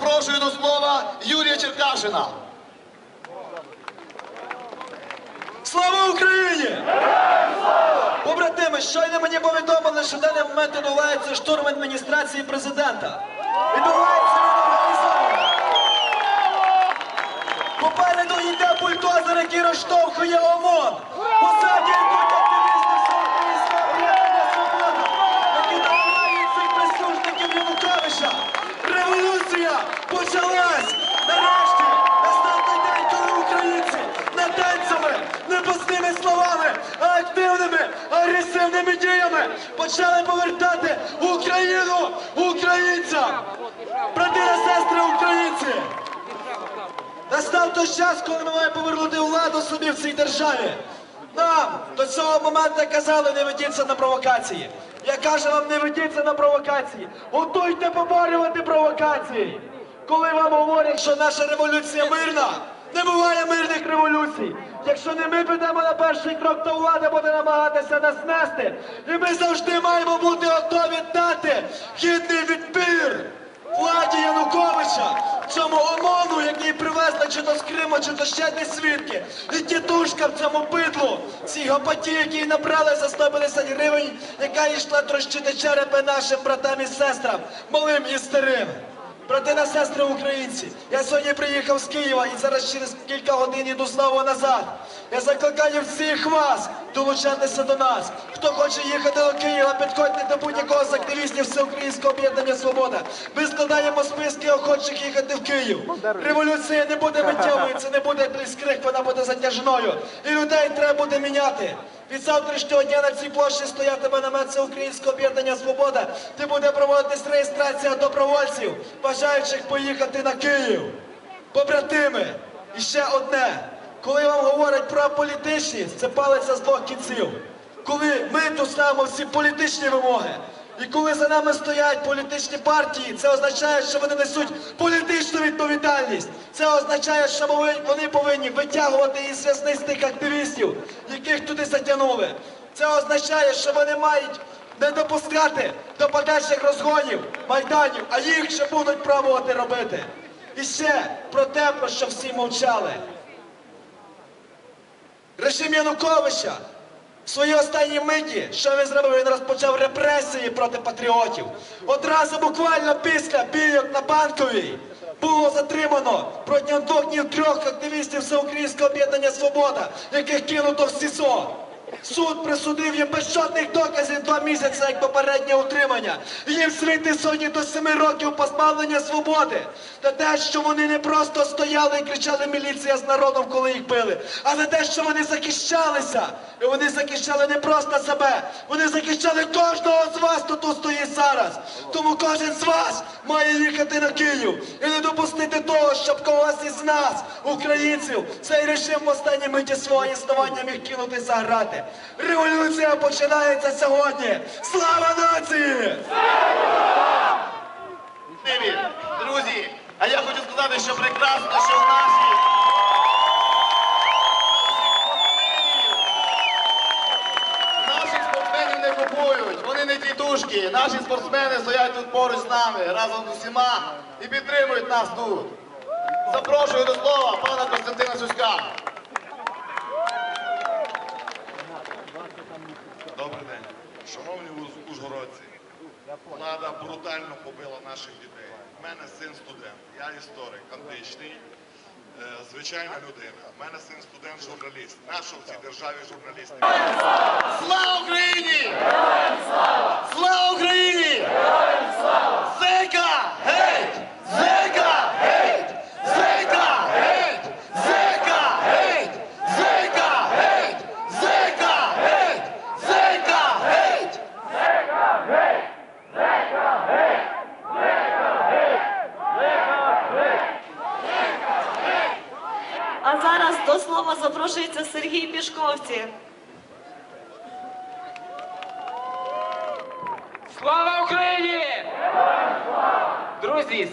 Запрошую до слова Юрія Черкашина. Слава Україні! Побратими, щойно мені повідомили, що в даний момент відбувається штурм адміністрації президента. Відбувається організовано. Попереду йде бульдозер, який розштовхує ОМОН. Агресивними діями почали повертати Україну українцям! Брати та сестри українці! Настав той час, коли ми маємо повернути владу собі в цій державі. Нам до цього моменту казали, не ведіться на провокації. Я кажу вам, не ведіться на провокації. Готуйте поборювати провокації. Коли вам говорять, що наша революція мирна, не буває мирних революцій. Якщо не ми підемо на перший крок, то влада буде намагатися нас нести. І ми завжди маємо бути готові дати гідний відпір владі Януковича, цьому ОМОНу, який привезли чи то з Криму, чи то ще десь свідки, і тітушка в цьому бидлу, цій гопаті, які набрали за 150 гривень, яка йшла трощити черепи нашим братам і сестрам, малим і старим. Брати та сестри українці, я сьогодні приїхав з Києва і зараз через кілька годин іду знову назад. Я закликаю всіх вас долучатися до нас. Хто хоче їхати до Києва, підходьте до будь-якого з активістів Всеукраїнського об'єднання Свобода. Ми складаємо списки охочих їхати в Київ. Революція не буде миттєвою, це не буде тріскрик, вона буде затяжною. І людей треба буде міняти. Від завтрашнього дня на цій площі стоятиме намет Всеукраїнського об'єднання Свобода, де буде проводитись реєстрація добровольців, бажаючих поїхати на Київ. Побратими, і ще одне. Коли вам говорять про політичність, це палиться з двох кінців. Коли ми тут ставимо всі політичні вимоги, і коли за нами стоять політичні партії, це означає, що вони несуть політичну відповідальність. Це означає, що вони- повинні витягувати із в'язниць тих активістів, яких туди затягнули. Це означає, що вони мають не допускати до подальших розгонів, майданів, а їх ще будуть пробувати робити. І ще про те, про що всі мовчали. Режим Януковича в останні миті, що він зробив? Він розпочав репресії проти патріотів. Одразу буквально після бійок на банковій було затримано протягом двох днів трьох активістів Всеукраїнського об'єднання Свобода, яких кинуто в СІСО. Суд присудив їм без жодних доказів два місяці як попереднє утримання. Їм світить сьогодні до семи років позбавлення свободи. Та те, що вони не просто стояли і кричали міліція з народом, коли їх били, а за те, що вони захищалися. І вони захищали не просто себе, вони захищали кожного з вас, хто тут стоїть зараз. Тому кожен з вас має їхати на Київ і не допустити того, щоб когось із нас, українців, цей режим в останній миті свого існування міг кинути за грати. Революція починається сьогодні. Слава нації! Привіт, друзі! А я хочу сказати, що прекрасно, що в нашій Наших спортсменів не купують, вони не тітушки. Наші спортсмени стоять тут поруч з нами разом з усіма і підтримують нас тут. Запрошую до слова пана Костянтина Сюська. Добрий день. Шановні ужгородці, влада брутально побила наших дітей. У мене син студент, я історик, античний, е, звичайна людина. У мене син студент, журналіст. Нащо в цій державі журналісти? Слава Україні! Слава Україні! Геть! Зека! Геть! Зека! Геть! Зека! Геть! Зека! Геть! Зека! Геть! Зека! Геть! А зараз до слова запрошується Сергій Пішковці. Слава Україні! Друзі,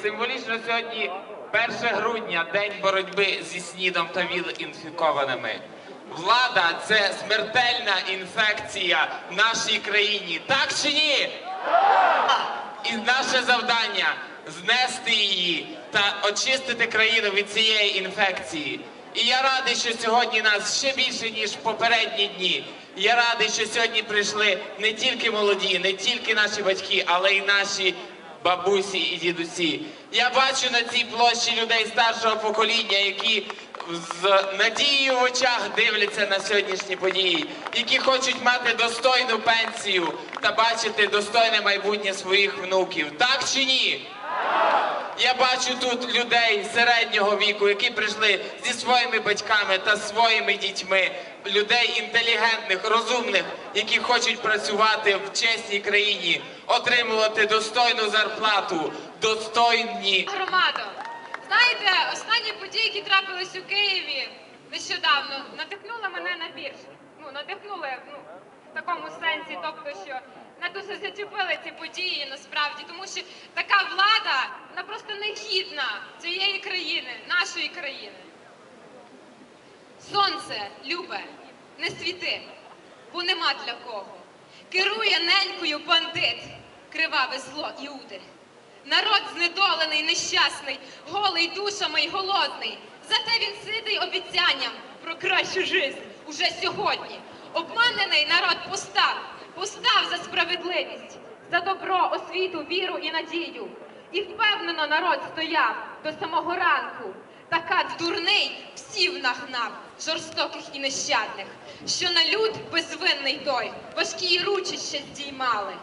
символічно сьогодні 1 грудня, день боротьби зі снідом та ВІЛ-інфікованими. Влада це смертельна інфекція в нашій країні. Так чи ні? І наше завдання знести її та очистити країну від цієї інфекції. І я радий, що сьогодні нас ще більше, ніж в попередні дні. Я радий, що сьогодні прийшли не тільки молоді, не тільки наші батьки, але й наші бабусі і дідусі. Я бачу на цій площі людей старшого покоління, які з надією в очах дивляться на сьогоднішні події, які хочуть мати достойну пенсію та бачити достойне майбутнє своїх внуків. Так чи ні? Я бачу тут людей середнього віку, які прийшли зі своїми батьками та своїми дітьми, людей інтелігентних, розумних, які хочуть працювати в чесній країні, отримувати достойну зарплату, достойні Громадо, знаєте, останні події, які трапились у Києві нещодавно, надихнули мене на вірш. Ну, надихнули ну, в такому сенсі, тобто, що не дуже зачепили ці події насправді, тому що така влада, вона просто не гідна цієї країни, нашої країни. Сонце, любе, не світи, бо нема для кого. Керує ненькою бандит, криваве зло Іуди. Народ знедолений, нещасний, голий душами й голодний. Зате він ситий обіцянням про кращу жизнь уже сьогодні. Обманений народ постав, постав за справедливість, за добро, освіту, віру і надію. І впевнено народ стояв до самого ранку. Та кат дурний всів нагнав, жорстоких і нещадних, що на люд безвинний той, важкі ручища здіймали.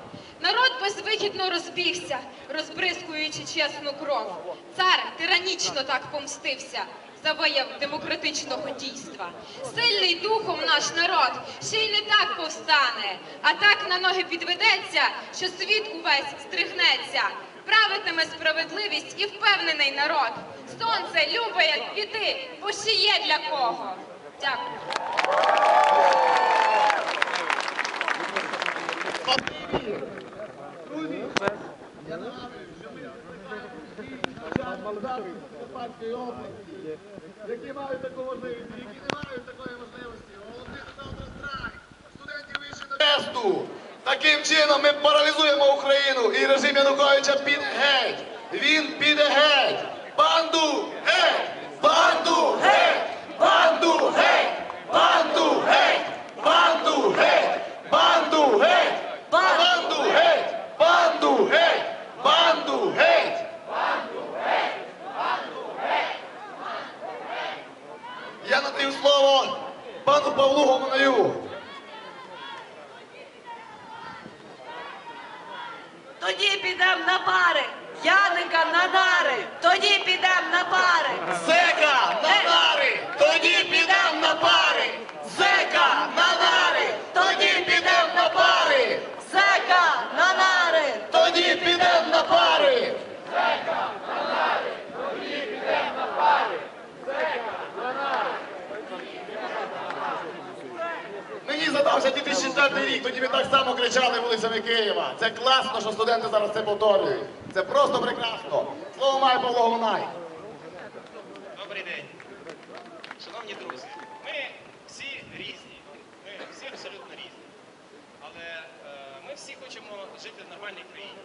Народ безвихідно розбігся, розбризкуючи чесну кров. Цар тиранічно так помстився за вияв демократичного дійства. Сильний духом наш народ ще й не так повстане, а так на ноги підведеться, що світ увесь стригнеться. Правитиме справедливість і впевнений народ. Сонце любе, як квіти, бо ще є для кого. Дякую. Закарпатської області, які мають таку можливість, які не мають такої можливості. Завтра страйк. Студентів до тесту. Таким чином ми паралізуємо Україну і режим Януковича піде геть. Він піде геть. Банду геть! Банду геть! Банду геть! Банду геть! Банду геть! Банду геть! Банду геть! Банду геть! Банду геть! Я надаю слово пану Павлу Гомонаю. Тоді підемо на пари. Яника на нари. Тоді підемо на пари. Зека на нари, тоді підемо на пари. Зека на нари, тоді підемо на пари. Зека на нари. Тоді підемо на пари. Мені задався 2004 рік, тоді ми так само кричали вулицями Києва. Це класно, що студенти зараз це повторюють. Це просто прекрасно. Слово має Павло Гомонай. Добрий день. Шановні друзі, ми всі різні, ми всі абсолютно різні. Але е, ми всі хочемо жити в нормальній країні.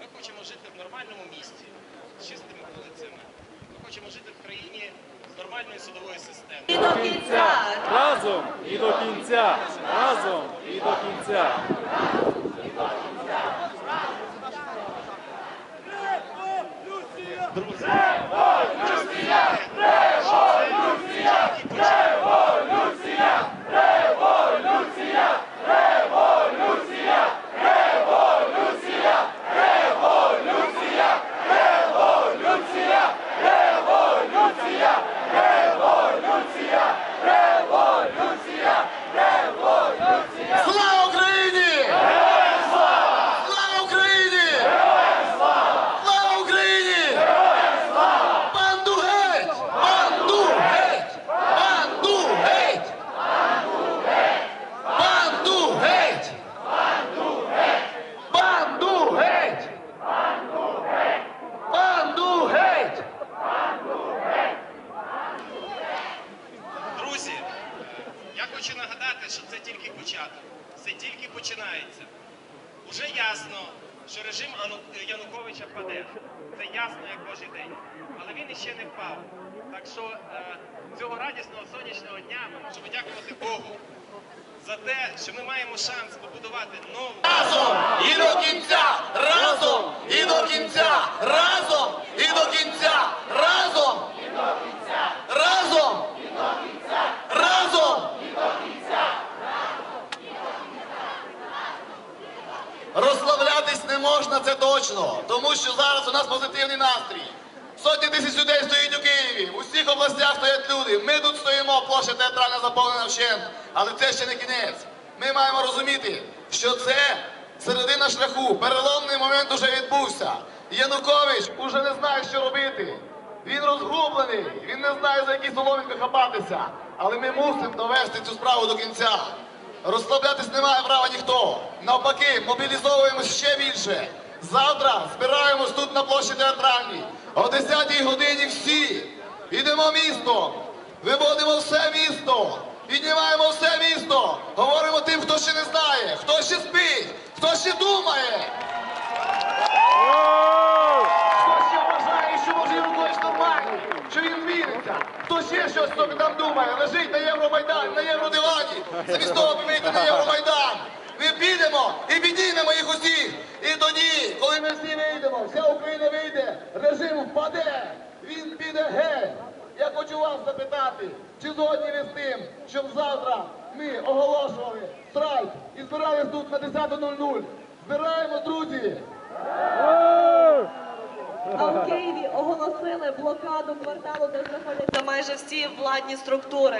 Ми хочемо жити в нормальному місті, з чистими вулицями. Ми хочемо жити в країні з судової системи. І до кінця. Разом і до кінця. Разом і до кінця. Слава Україні! Слава Україні! Слава Україні! Банду геть! впаде. Це ясно, як Божий день. Але він іще не впав. Так що е, цього радісного сонячного дня ми можемо дякувати Богу за те, що ми маємо шанс побудувати нову. Разом і до кінця! Разом і до кінця! Разом і до кінця! Разом! І до кінця! Разом! І до кінця! Разом! І до кінця! Розслаблятись не можна, це точно, тому що зараз у нас позитивний настрій. Сотні тисяч людей стоїть у Києві, у всіх областях стоять люди. Ми тут стоїмо, площа театральна заповнена вщент. Але це ще не кінець. Ми маємо розуміти, що це середина шляху. Переломний момент уже відбувся. Янукович уже не знає, що робити. Він розгублений, він не знає, за які соломінки хапатися. Але ми мусимо довести цю справу до кінця. Розслаблятись не має права ніхто. Навпаки, мобілізовуємось ще більше. Завтра збираємось тут на площі театральній. О 10-й годині всі. Йдемо містом. Виводимо все місто. Піднімаємо все місто. Говоримо тим, хто ще не знає, хто ще спить, хто ще думає. Хто ще щось собі там думає? Лежить на Євромайдані, на Євродивані, замість того, вийти на Євромайдан. Ми підемо і підіймемо їх усіх. І тоді, коли ми всі вийдемо, вся Україна вийде, режим впаде, він піде геть. Я хочу вас запитати, чи згодні ви з тим, щоб завтра ми оголошували страйк і збирались тут на 10.00? Збираємо, друзі! А в Києві оголосили блокаду кварталу, де знаходяться майже всі владні структури.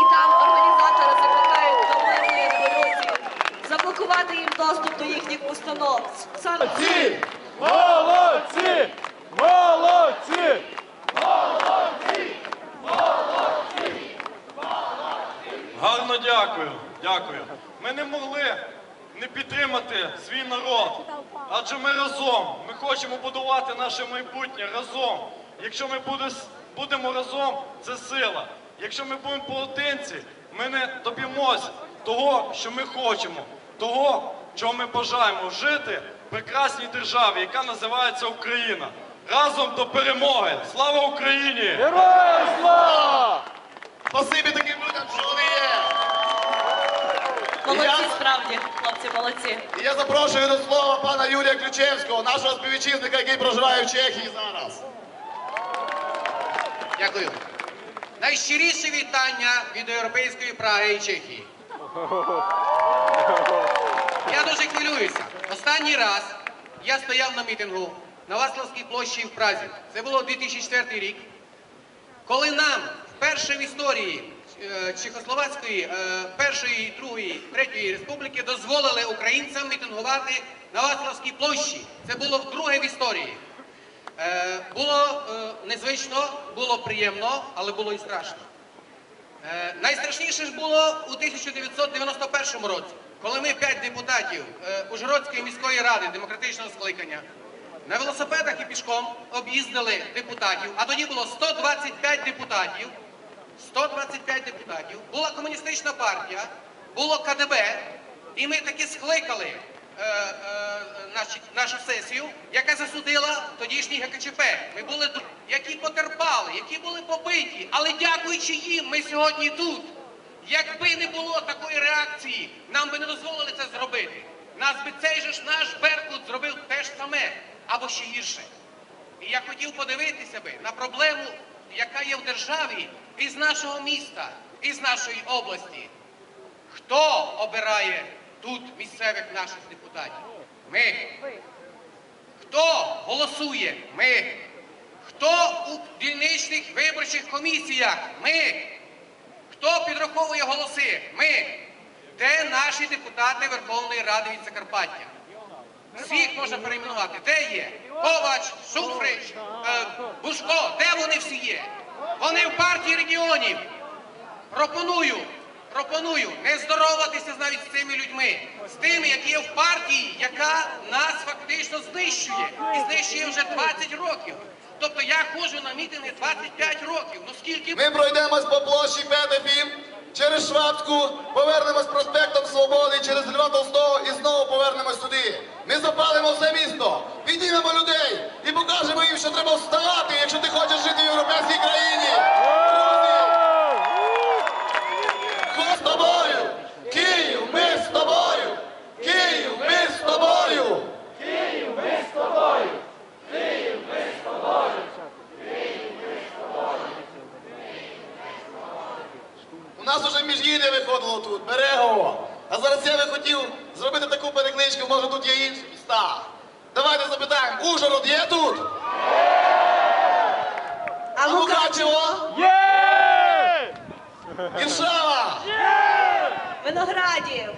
І там організатори закликають до мирної революції, заблокувати їм доступ до їхніх установ. Саме Ці! Молодці! Молодці! Гарно дякую, дякую. Ми не могли не підтримати свій народ, адже ми разом. Ми хочемо будувати наше майбутнє разом. Якщо ми будемо разом, це сила. Якщо ми будемо поодинці, ми не доб'ємось того, що ми хочемо, того, чого ми бажаємо жити в прекрасній державі, яка називається Україна. Разом до перемоги! Слава Україні! Героям слава! Спасибі таким людям, що вони є. Молодці Я- справді, хлопці, молодці. І я запрошую до слова пана Юрія Ключевського, нашого співвітчизника, який проживає в Чехії зараз. Дякую. Найщиріше вітання від Європейської Праги і Чехії. Я дуже хвилююся. Останній раз я стояв на мітингу на Ваславській площі в Празі. Це було 2004 рік. Коли нам вперше в історії Чехословацької, е, першої, другої, третьої республіки дозволили українцям мітингувати на Ваславській площі. Це було вдруге в історії. Е, було е, незвично, було приємно, але було і страшно. Е, найстрашніше ж було у 1991 році, коли ми, п'ять депутатів е, Ужгородської міської ради демократичного скликання, на велосипедах і пішком об'їздили депутатів, а тоді було 125 депутатів. 125 депутатів, була комуністична партія, було КДБ, і ми таки скликали е, е, наші- нашу сесію, яка засудила тодішній ГКЧП. Ми були які потерпали, які були побиті, але дякуючи їм, ми сьогодні тут. Якби не було такої реакції, нам би не дозволили це зробити. Нас би цей же ж наш Беркут зробив те ж саме, або ще гірше. І я хотів подивитися би на проблему, яка є в державі із нашого міста, із нашої області. Хто обирає тут місцевих наших депутатів? Ми. Хто голосує? Ми. Хто у дільничних виборчих комісіях? Ми. Хто підраховує голоси? Ми. Де наші депутати Верховної Ради від Закарпаття? Всіх можна перейменувати. Де є? Ковач, Шуфрич, е, Бушко, де вони всі є? Вони в партії регіонів. Пропоную, пропоную не здороватися навіть з цими людьми, з тими, які є в партії, яка нас фактично знищує. І знищує вже 20 років. Тобто я ходжу на мітинги 25 років. Ну скільки Ми пройдемось по площі Петефім, через Швабську, повернемось проспектом Свободи, через Льва Толстого і знову повернемось сюди. Ми запалимо все місто, піднімемо людей і покажемо їм, що треба вставати, якщо ти хочеш жити в європейській країні. Друзі! Хто з тобою? Київ, ми з тобою! Київ, ми з тобою! У нас уже міжгір'я виходило тут, Берегово. А зараз я би хотів зробити таку перекличку, може тут є інші міста. Давайте запитаємо, Ужгород є тут? А Мукачево? Є! Віршава? Виноградів,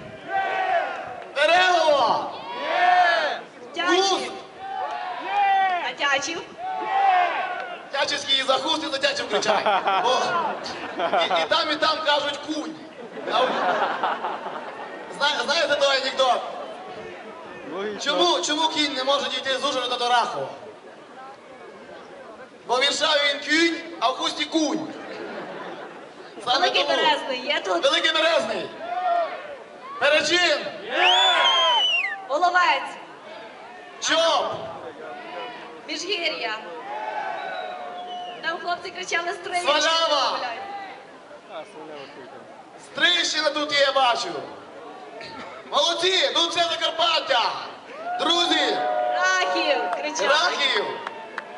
Берегово? Тячів, Хуст? а Тячів, Тячівський за хуст і за тячів кричать. Бо і, і там, і там кажуть кунь. Знаєте той анекдот? Чому, чому кінь не може дійти з Ужгорода до Рахова? Бо в Віршаві він кінь, а в хусті кунь. Саме Великий тому. Березний, є тут Великий Березний. Перечин. Воловець, Чоп. Міжгір'я. Там хлопці кричали стріляння. Свалява! Стрищина тут є, я бачу. Молодці, тут все Закарпаття. Друзі, Рахів кричали. Рахів,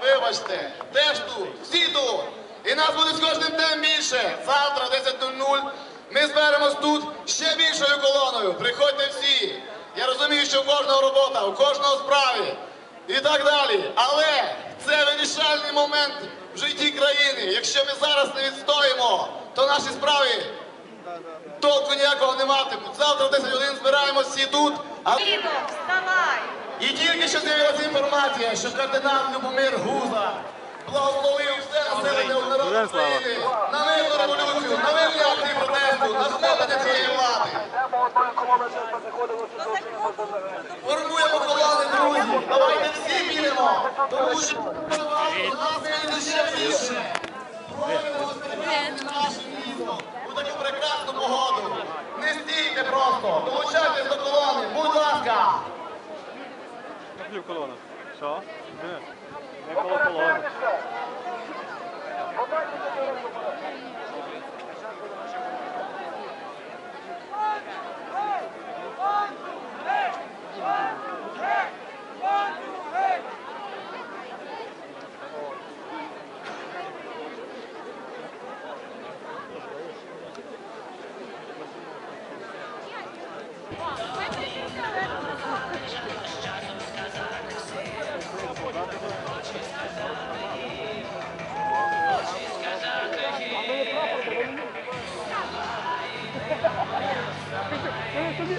вибачте, теж тут, всі тут. І нас буде з кожним днем більше. Завтра, о 10.00, ми зберемось тут ще більшою колоною. Приходьте всі. Я розумію, що у кожного робота, у кожного справи і так далі. Але це вирішальний момент в житті країни. Якщо ми зараз не відстоїмо, то наші справи толку ніякого не матимуть. Завтра в 10 годин збираємось всі тут. А... Вставай. І тільки що з'явилася інформація, що кардинал Любомир Гуза благословив все населення народу Героям слава. України на мирну революцію, на мирні акції протесту, на змовлення цієї влади. Формуємо колони, друзі. Давайте всі підемо, тому що нас вийде ще більше. Співпрацю наше місто у таку прекрасну просто, долучайтесь до колони, будь ласка. Наплів колона. Що? Де? Не коло колони. Там не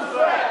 the threat.